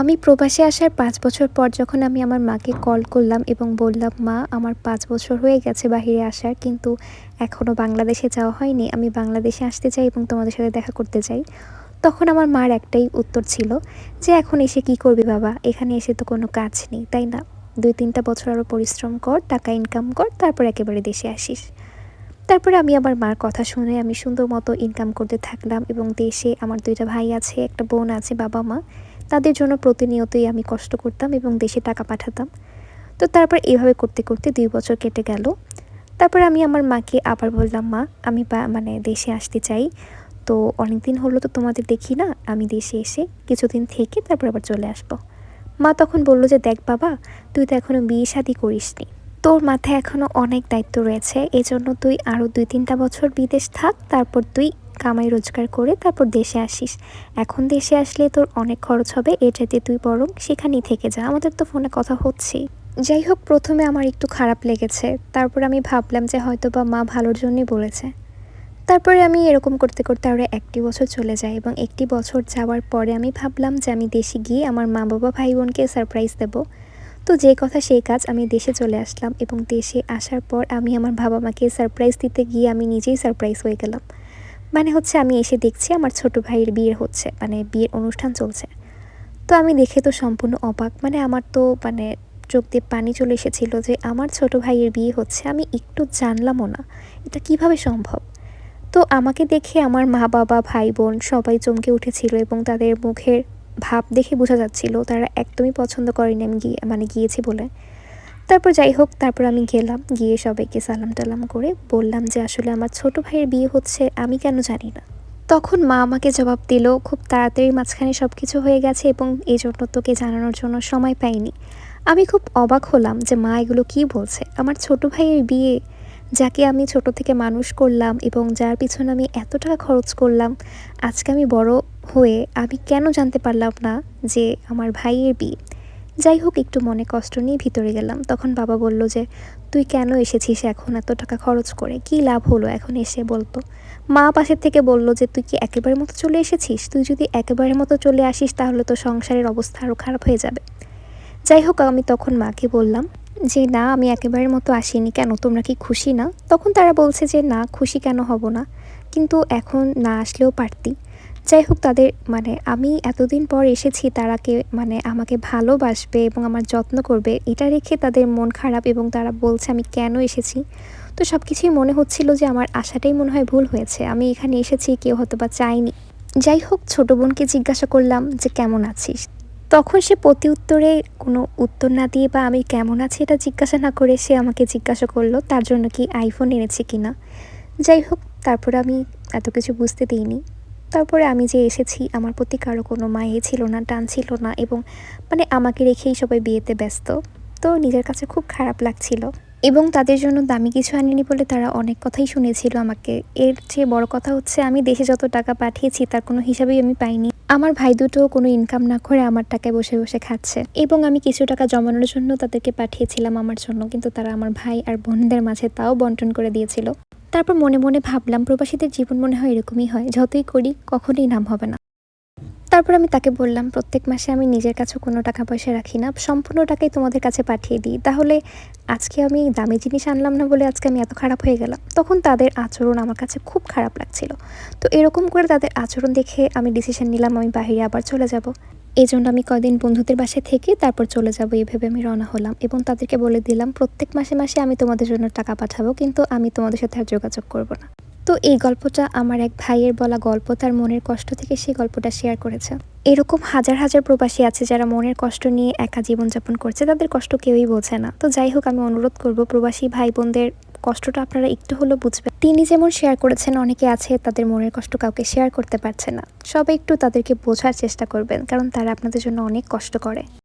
আমি প্রবাসে আসার পাঁচ বছর পর যখন আমি আমার মাকে কল করলাম এবং বললাম, মা, আমার পাঁচ বছর হয়ে গেছে বাহিরে আসার, কিন্তু এখনও বাংলাদেশে যাওয়া হয়নি। আমি বাংলাদেশে আসতে চাই এবং তোমাদের সাথে দেখা করতে চাই। তখন আমার মার একটাই উত্তর ছিল যে, এখন এসে কি করবি বাবা? এখানে এসে তো কোনো কাজ নেই, তাই না? দুই তিনটা বছর আরও পরিশ্রম কর, টাকা ইনকাম কর, তারপর একেবারে দেশে আসিস। তারপরে আমি আমার মার কথা শুনে আমি সুন্দর মতো ইনকাম করতে থাকলাম এবং দেশে আমার দুইটা ভাই আছে, একটা বোন আছে বাবা মা তাদের জন্য প্রতিনিয়তই আমি কষ্ট করতাম এবং দেশে টাকা পাঠাতাম। তো তারপর এভাবে করতে করতে দুই বছর কেটে গেল। তারপর আমি আমার মাকে আবার বললাম, মা, আমি মানে দেশে আসতে চাই। তো অনেক দিন হলো তো তোমাদের দেখি না, আমি দেশে এসে কিছুদিন থেকে তারপর আবার চলে আসব। মা তখন বলল যে, দেখ বাবা, তুই তো এখনও বিয়ে শাদি করিসনি। তোর মাথায় এখনও অনেক দায়িত্ব রয়েছে। এজন্য তুই আরও দুই তিনটা বছর বিদেশ থাক, তারপর তুই কামাই রোজগার করে তারপর দেশে আসিস। এখন দেশে আসলে তোর অনেক খরচ হবে, এর চাইতে তুই বরং সেখানেই থেকে যা। আমাদের তো ফোনে কথা হচ্ছেই। যাই হোক, প্রথমে আমার একটু খারাপ লেগেছে। তারপর আমি ভাবলাম যে হয়তো বা মা ভালোর জন্যই বলেছে। তারপরে আমি এরকম করতে করতে আরও একটি বছর চলে যায় এবং একটি বছর যাওয়ার পরে আমি ভাবলাম যে আমি দেশে গিয়ে আমার মা বাবা ভাই বোনকে সারপ্রাইজ দেবো। তো যে কথা সেই কাজ আমি দেশে চলে আসলাম এবং দেশে আসার পর আমি আমার বাবা মাকে সারপ্রাইজ দিতে গিয়ে আমি নিজেই সারপ্রাইজ হয়ে গেলাম। মানে হচ্ছে আমি এসে দেখছি আমার ছোট ভাইয়ের বিয়ে হচ্ছে মানে বিয়ের অনুষ্ঠান চলছে। তো আমি দেখে তো সম্পূর্ণ অবাক মানে আমার তো মানে চোখ দিয়ে পানি চলে এসেছিল যে আমার ছোট ভাইয়ের বিয়ে হচ্ছে, আমি একটু জানলামও না, এটা কীভাবে সম্ভব? তো আমাকে দেখে আমার মা বাবা, ভাই বোন সবাই চমকে উঠেছিল এবং তাদের মুখের ভাব দেখে বোঝা যাচ্ছিল, তারা একদমই পছন্দ করেনি আমি গিয়ে মানে গিয়েছি বলে। তারপর যাই হোক, তারপর আমি গেলাম, গিয়ে সবাইকে সালাম টালাম করে বললাম যে, আসলে আমার ছোট ভাইয়ের বিয়ে হচ্ছে, আমি কেন জানি না? তখন মা আমাকে জবাব দিল, খুব তাড়াতাড়ি মাঝখানে সব কিছু হয়ে গেছে এবং এই জন্য তোকে জানানোর জন্য সময় পাইনি। আমি খুব অবাক হলাম যে, মা, এগুলো কি বলছে? আমার ছোট ভাইয়ের বিয়ে, যাকে আমি ছোট থেকে মানুষ করলাম এবং যার পিছনে আমি এত টাকা খরচ করলাম, আজকে আমি বড় হয়ে আমি কেন জানতে পারলাম না যে, আমার ভাইয়ের বিয়ে? যাই হোক একটু মনে কষ্ট নিয়ে ভিতরে গেলাম। তখন বাবা বলল যে, তুই কেন এসেছিস এখন? এত টাকা খরচ করে। কি লাভ হলো এখন এসে? বলতো। মা পাশের থেকে বলল যে, তুই কি একেবারে মতো চলে এসেছিস? তুই যদি একেবারের মতো চলে আসিস, তাহলে তো সংসারের অবস্থা আরও খারাপ হয়ে যাবে। যাই হোক আমি তখন মাকে বললাম যে, না, আমি একেবারের মতো আসিনি। কেন? তোমরা কি খুশি না? তখন তারা বলছে যে, না, খুশি কেন হব না? কিন্তু এখন না আসলেও পারতি। যাই হোক তাদের মানে আমি এতদিন পর এসেছি তারাকে মানে আমাকে ভালোবাসবে এবং আমার যত্ন করবে, এটা রেখে তাদের মন খারাপ এবং তারা বলছে আমি কেন এসেছি? তো সব কিছুই মনে হচ্ছিল যে আমার আশাটাই মনে হয় ভুল হয়েছে। আমি এখানে এসেছি, কেউ হয়তো বা চাইনি যাই হোক, ছোটো বোনকে জিজ্ঞাসা করলাম যে কেমন আছিস? তখন সে প্রতি উত্তরে কোনো উত্তর না দিয়ে বা আমি কেমন আছি এটা জিজ্ঞাসা না করে সে আমাকে জিজ্ঞাসা করল, তার জন্য কি আইফোন এনেছে কি না যাই হোক, তারপর আমি এত কিছু বুঝতে দিইনি। তারপরে আমি যে এসেছি, আমার প্রতি কারও কোনো মায়ে ছিল না, টান ছিল না এবং মানে আমাকে রেখেই সবাই বিয়েতে ব্যস্ত। তো নিজের কাছে খুব খারাপ লাগছিল এবং তাদের জন্য দামি কিছু আনিনি বলে তারা অনেক কথাই শুনেছিল আমাকে। এর চেয়ে বড় কথা হচ্ছে আমি দেশে যত টাকা পাঠিয়েছি তার কোনো হিসাবেই আমি পাইনি। আমার ভাই দুটো কোনো ইনকাম না করে আমার টাকায় বসে বসে খাচ্ছে এবং আমি কিছু টাকা জমানোর জন্য তাদেরকে পাঠিয়েছিলাম আমার জন্য, কিন্তু তারা আমার ভাই আর বোনদের মাঝে তাও বন্টন করে দিয়েছিল। তারপর মনে মনে ভাবলাম, প্রবাসীদের জীবন মনে হয় এরকমই হয়, যতই করি কখনোই নাম হবে না। তারপর আমি তাকে বললাম, প্রত্যেক মাসে আমি নিজের কাছে কোনো টাকা পয়সা রাখি না, সম্পূর্ণ টাকাই তোমাদের কাছে পাঠিয়ে দিই। তাহলে আজকে আমি দামি জিনিস আনলাম না বলে আজকে আমি এত খারাপ হয়ে গেলাম? তখন তাদের আচরণ আমার কাছে খুব খারাপ লাগছিল। তো এরকম করে তাদের আচরণ দেখে আমি ডিসিশন নিলাম, আমি বাহিরে আবার চলে যাব। এই জন্য আমি কয়দিন বন্ধুদের বাসায় থেকে তারপর চলে যাব। এইভাবে আমি রওনা হলাম এবং তাদেরকে বলে দিলাম, প্রত্যেক মাসে মাসে আমি তোমাদের জন্য টাকা পাঠাবো, কিন্তু আমি তোমাদের সাথে আর যোগাযোগ করব না। তো এই গল্পটা আমার এক ভাইয়ের বলা গল্প, তার মনের কষ্ট থেকে সেই গল্পটা শেয়ার করেছে। এরকম হাজার হাজার প্রবাসী আছে যারা মনের কষ্ট নিয়ে একা জীবনযাপন করছে, তাদের কষ্ট কেউই বোঝে না। তো যাই হোক, আমি অনুরোধ করব প্রবাসী ভাই বোনদের কষ্টটা আপনারা একটু হলেও বুঝবেন। তিনি যেমন শেয়ার করেছেন, অনেকে আছে তাদের মনের কষ্ট কাউকে শেয়ার করতে পারছে না। সবাই একটু তাদেরকে বোঝার চেষ্টা করবেন, কারণ তারা আপনাদের জন্য অনেক কষ্ট করে।